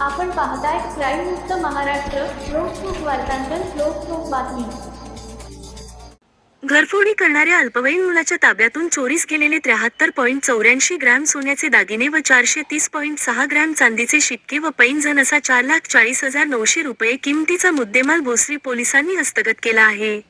आपण पाहताय क्राईम मुक्त महाराष्ट्र लोकसुख वार्तांकन लोकसुख बातमी. घरफोडी करणाऱ्या अल्पवयीन मुलाच्या ताब्यातून चोरीस गेलेले त्र्याहत्तर पॉईंट चौऱ्याऐंशी ग्रॅम सोन्याचे दागिने व चारशे तीस पॉईंट सहा ग्रॅम चांदीचे शिक्के व पैंजण असा चार लाख चाळीस हजार नऊशे रुपये किमतीचा मुद्देमाल भोसरी पोलिसांनी हस्तगत केला आहे.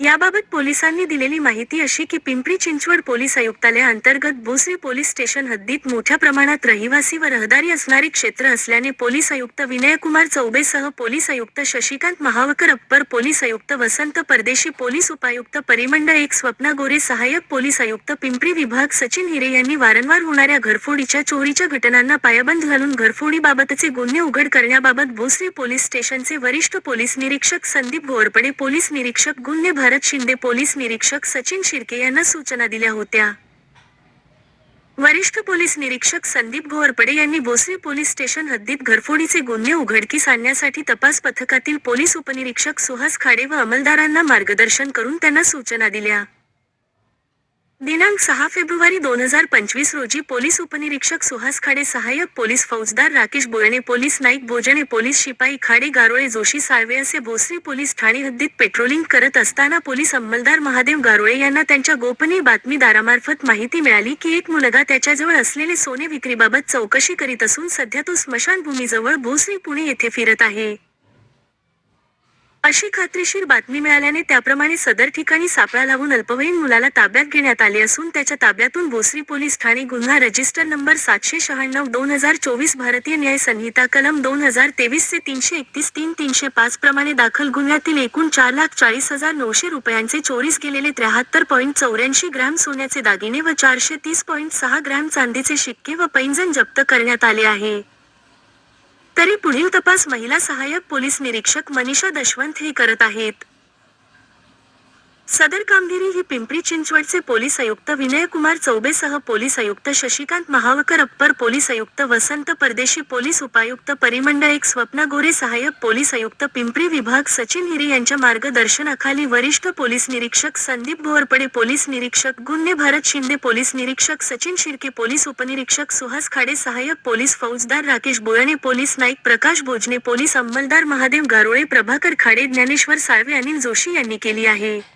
याबाबत पोलिसांनी दिलेली माहिती अशी की पिंपरी चिंचवड पोलीस आयुक्तालयाअंतर्गत भोसरी पोलीस स्टेशन हद्दीत मोठ्या प्रमाणात रहिवासी व रहदारी असणारे क्षेत्र असल्याने पोलीस आयुक्त विनयकुमार चौबेसह पोलीस आयुक्त शशिकांत महावकर अप्पर पोलीस आयुक्त वसंत परदेशी पोलीस उपायुक्त परिमंडळ एक स्वप्ना गोरे सहाय्यक पोलीस आयुक्त पिंपरी विभाग सचिन हिरे यांनी वारंवार होणाऱ्या घरफोडीच्या चोरीच्या घटनांना पायाबंद घालून घरफोडीबाबतचे गुन्हे उघड करण्याबाबत भोसरी पोलीस स्टेशनचे वरिष्ठ पोलीस निरीक्षक संदीप घोरपडे पोलीस निरीक्षक गुन्हे भारत शिंदे पोलीस निरीक्षक सचिन शिर्के यांना सूचना दिल्या होत्या. वरिष्ठ पोलीस निरीक्षक संदीप घोरपडे यांनी भोसरी पोलीस स्टेशन हद्दीत घरफोडीचे गुन्हे उघडकीस आणण्यासाठी तपास पथकातील पोलीस उपनिरीक्षक सुहास खाडे व अंमलदारांना मार्गदर्शन करून त्यांना सूचना दिल्या. दिनांक सहा फेब्रुवारी दोन हजार पंचवीस रोजी पोलीस उपनिरीक्षक सुहास खाडे सहाय्यक पोलीस फौजदार राकेश बोयणे पोलीस नाईक भोजने पोलीस शिपाई खाडे गारोळे जोशी साळवे असे भोसरी पोलीस ठाणे हद्दीत पेट्रोलिंग करत असताना पोलीस अंमलदार महादेव गारोळे यांना त्यांच्या गोपनीय बातमीदारामार्फत माहिती मिळाली की एक मुलगा त्याच्याजवळ असलेले सोने विक्रीबाबत चौकशी करीत असून सध्या तो स्मशानभूमीजवळ भोसरी पुणे येथे फिरत आहे. अशी खात्रीशीर बातमी मिळाल्याने त्याप्रमाणे सदर ठिकाणी सापळा लावून अल्पवयीन मुलाला ताब्यात घेण्यात आले असून त्याच्या ताब्यातून भोसरी पोलीस ठाणे गुन्हा रजिस्टर नंबर सातशे शहाण्णव दोन हजार चोवीस भारतीय न्याय संहिता कलम दोन हजार तेवीस ते तीनशे एकतीस तीन तीनशे पाच प्रमाणे दाखल गुन्ह्यातील एकूण चार लाख चाळीस हजार नऊशे रुपयांचे चोरीस गेलेले त्र्याहत्तर पॉईंट चौऱ्याऐंशी ग्रॅम सोन्याचे दागिने व चारशे तीस पॉईंट सहा ग्रॅम चांदीचे शिक्के व पैंजण जप्त करण्यात आले आहे. तरी पुढील तपास महिला सहाय्यक पोलीस निरीक्षक मनीषा दशवंत हे करत आहेत. सदर कामगिरी ही पिंपरी चिंचवडचे पोलीस आयुक्त विनयकुमार चौबेसह पोलीस आयुक्त शशिकांत महावकर अप्पर पोलीस आयुक्त वसंत परदेशी पोलीस उपायुक्त परिमंडळ एक स्वप्ना गोरे सहाय्यक पोलीस आयुक्त पिंपरी विभाग सचिन हिरे यांच्या मार्गदर्शनाखाली वरिष्ठ पोलीस निरीक्षक संदीप भोरपडे पोलीस निरीक्षक गुन्हे भारत शिंदे पोलीस निरीक्षक सचिन शिर्के पोलीस उपनिरीक्षक सुहास खाडे सहाय्यक पोलीस फौजदार राकेश बोळणे पोलीस नाईक प्रकाश भोजने पोलीस अंमलदार महादेव गारोळे प्रभाकर खाडे ज्ञानेश्वर साळवे अनिल जोशी यांनी केली आहे.